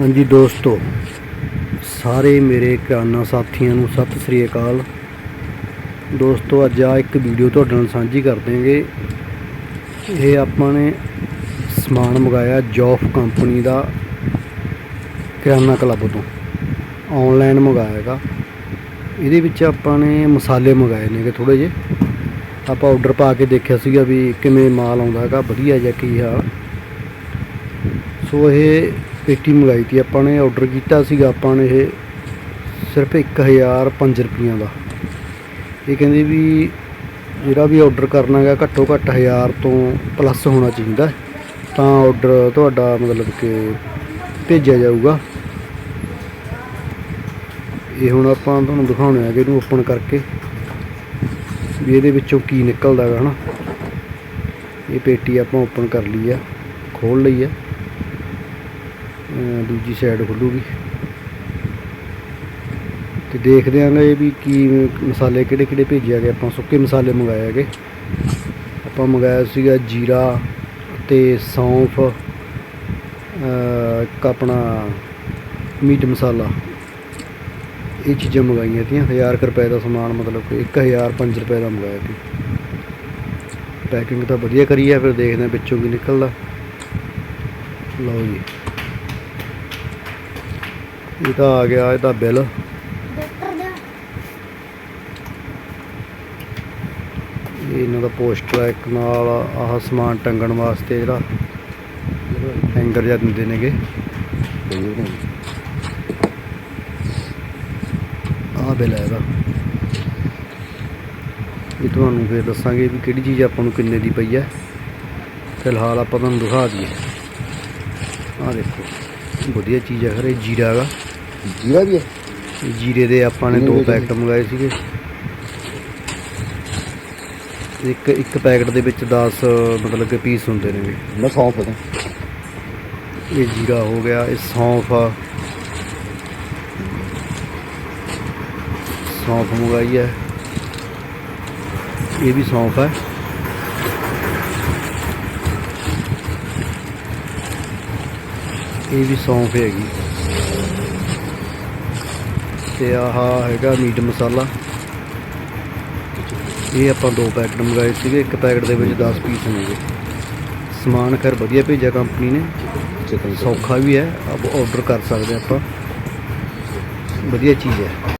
ਹਾਂਜੀ ਦੋਸਤੋ, ਸਾਰੇ ਮੇਰੇ ਕਿਰਾਨਾ ਸਾਥੀਆਂ ਨੂੰ ਸਤਿ ਸ੍ਰੀ ਅਕਾਲ। ਦੋਸਤੋ, ਅੱਜ ਆ ਇੱਕ ਵੀਡੀਓ ਤੁਹਾਡੇ ਨਾਲ ਸਾਂਝੀ ਕਰ ਦੇਂਗੇ ਇਹ ਆਪਾਂ ਨੇ ਸਮਾਨ ਮੰਗਾਇਆ ਜੌਫ ਕੰਪਨੀ ਦਾ ਕਿਰਾਨਾ ਕਲੱਬ ਤੋਂ। ਆਨਲਾਈਨ ਮੰਗਾਇਆ ਹੈਗਾ। ਇਹਦੇ ਵਿੱਚ ਆਪਾਂ ਨੇ ਮਸਾਲੇ ਮੰਗਾਏ ਨੇਗੇ ਥੋੜੇ ਜਿਹੇ। ਆਪਾਂ ਆਰਡਰ ਪਾ ਕੇ ਦੇਖਿਆ ਸੀਗਾ ਵੀ ਕਿਵੇਂ ਮਾਲ ਆਉਂਦਾ ਹੈਗਾ, ਵਧੀਆ ਜਾਂ ਕੀ ਆ। ਸੋ ਇਹ ਪੇਟੀ ਮੰਗਾਈ ਤੀ, ਆਪਾਂ ਨੇ ਆਰਡਰ ਕੀਤਾ ਸੀਗਾ, ਆਪਾਂ ਨੇ ਇਹ ਸਿਰਫ 1005 ਰੁਪਈਆਂ ਦਾ। ਇਹ ਕਹਿੰਦੇ ਵੀ ਜਿਹੜਾ ਵੀ ਆਰਡਰ ਕਰਨਾ ਹੈਗਾ, ਘੱਟੋ ਘੱਟ 1000 ਤੋਂ ਪਲੱਸ ਹੋਣਾ ਚਾਹੀਦਾ ਤਾਂ ਆਰਡਰ ਤੁਹਾਡਾ ਮਤਲਬ ਕਿ ਭੇਜਿਆ ਜਾਊਗਾ। ਇਹ ਹੁਣ ਆਪਾਂ ਤੁਹਾਨੂੰ ਦਿਖਾਉਣੇ ਆ ਕਿ ਇਹਨੂੰ ਓਪਨ ਕਰਕੇ, ਵੀ ਇਹਦੇ ਵਿੱਚੋਂ ਕੀ ਨਿਕਲਦਾ ਹੈ ਹਨਾ। ਇਹ ਪੇਟੀ ਆਪਾਂ ਓਪਨ ਕਰ ਲਈ ਆ ਖੋਲ ਲਈ ਆ ਦੂਜੀ ਸਾਈਡ ਖੁੱਲੂਗੀ। ਤੇ ਦੇਖਦੇ ਆਂਗੇ ਵੀ ਕੀ ਮਸਾਲੇ ਕਿਹੜੇ ਕਿਹੜੇ ਭੇਜਿਆ ਗਏ ਆਪਾਂ ਸੁੱਕੇ ਮਸਾਲੇ ਮੰਗਾਏ ਹੈਗੇ। ਆਪਾਂ ਮੰਗਾਇਆ ਸੀਗਾ ਜੀਰਾ ਤੇ ਸੌਂਫ ਇੱਕ ਆਪਣਾ ਮੀਟ ਮਸਾਲਾ। ਇਹ ਚੀਜ਼ਾਂ ਮੰਗਾਈਆਂ ਤੀਆਂ। 1000 ਕੁ ਰੁਪਏ ਦਾ ਸਮਾਨ ਮਤਲਬ ਕਿ 1005 ਰੁਪਏ ਦਾ ਮੰਗਾਇਆ ਸੀ। ਪੈਕਿੰਗ ਤਾਂ ਵਧੀਆ ਕਰੀ ਆ, ਫਿਰ ਦੇਖਦੇ ਆ ਵਿੱਚੋਂ ਕੀ ਨਿਕਲਦਾ। ਲਓ ਜੀ। ਇਹ ਤਾਂ ਆ ਗਿਆ ਇਹਦਾ ਬਿੱਲ। ਇਹ ਇਹਨਾਂ ਦਾ ਪੋਸਟਰ ਹੈ ਇੱਕ ਨਾਲ ਆਹ ਸਮਾਨ ਟੰਗਣ ਵਾਸਤੇ ਜਿਹੜਾ ਹੈਂਗਰ ਜਿਹਾ ਦਿੰਦੇ ਨੇਗੇ। ਆਹ ਬਿੱਲ ਹੈ ਇਹਦਾ। ਇਹ ਤੁਹਾਨੂੰ ਫਿਰ ਦੱਸਾਂਗੇ ਵੀ ਕਿਹੜੀ ਚੀਜ਼ ਆਪਾਂ ਨੂੰ ਕਿੰਨੇ ਦੀ ਪਈ ਹੈ। ਫਿਲਹਾਲ ਆਪਾਂ ਤੁਹਾਨੂੰ ਦਿਖਾ ਦਈਏ। ਆਹ ਦੇਖੋ ਵਧੀਆ ਚੀਜ਼ ਹੈ ਖਰੇ ਜੀਰਾ ਹੈਗਾ। ਜੀਰਾ ਵੀ ਹੈ। ਇਹ ਜੀਰੇ ਦੇ ਆਪਾਂ ਨੇ ਦੇ ਪੈਕਟ ਮੰਗਾਏ ਸੀਗੇ। ਇੱਕ ਇੱਕ ਪੈਕਟ ਦੇ ਵਿੱਚ 10 ਮਤਲਬ ਕਿ ਪੀਸ ਹੁੰਦੇ ਨੇ ਮੈਂ ਸੌਂਫ ਦਾ। ਇਹ ਜੀਰਾ ਹੋ ਗਿਆ ਇਹ ਸੌਂਫ ਆ। ਸੌਂਫ ਮੰਗਾਈ ਹੈ ਇਹ ਵੀ ਸੌਂਫ ਹੈ ਇਹ ਵੀ ਸੌਂਫ ਹੈਗੀ। ਤੇ ਆਹ ਹੈਗਾ ਮੀਟ ਮਸਾਲਾ। ਇਹ ਆਪਾਂ ਦੋ ਪੈਕਟ ਮੰਗਾਏ ਸੀਗੇ ਇੱਕ ਪੈਕਟ ਦੇ ਵਿੱਚ 10 ਪੀਸ ਹੋਣਗੇ ਸਮਾਨ ਖੈਰ ਵਧੀਆ ਭੇਜਿਆ ਕੰਪਨੀ ਨੇ। ਸੌਖਾ ਵੀ ਹੈ ਆਪ ਆਰਡਰ ਕਰ ਸਕਦੇ ਆਪਾਂ। ਵਧੀਆ ਚੀਜ਼ ਹੈ।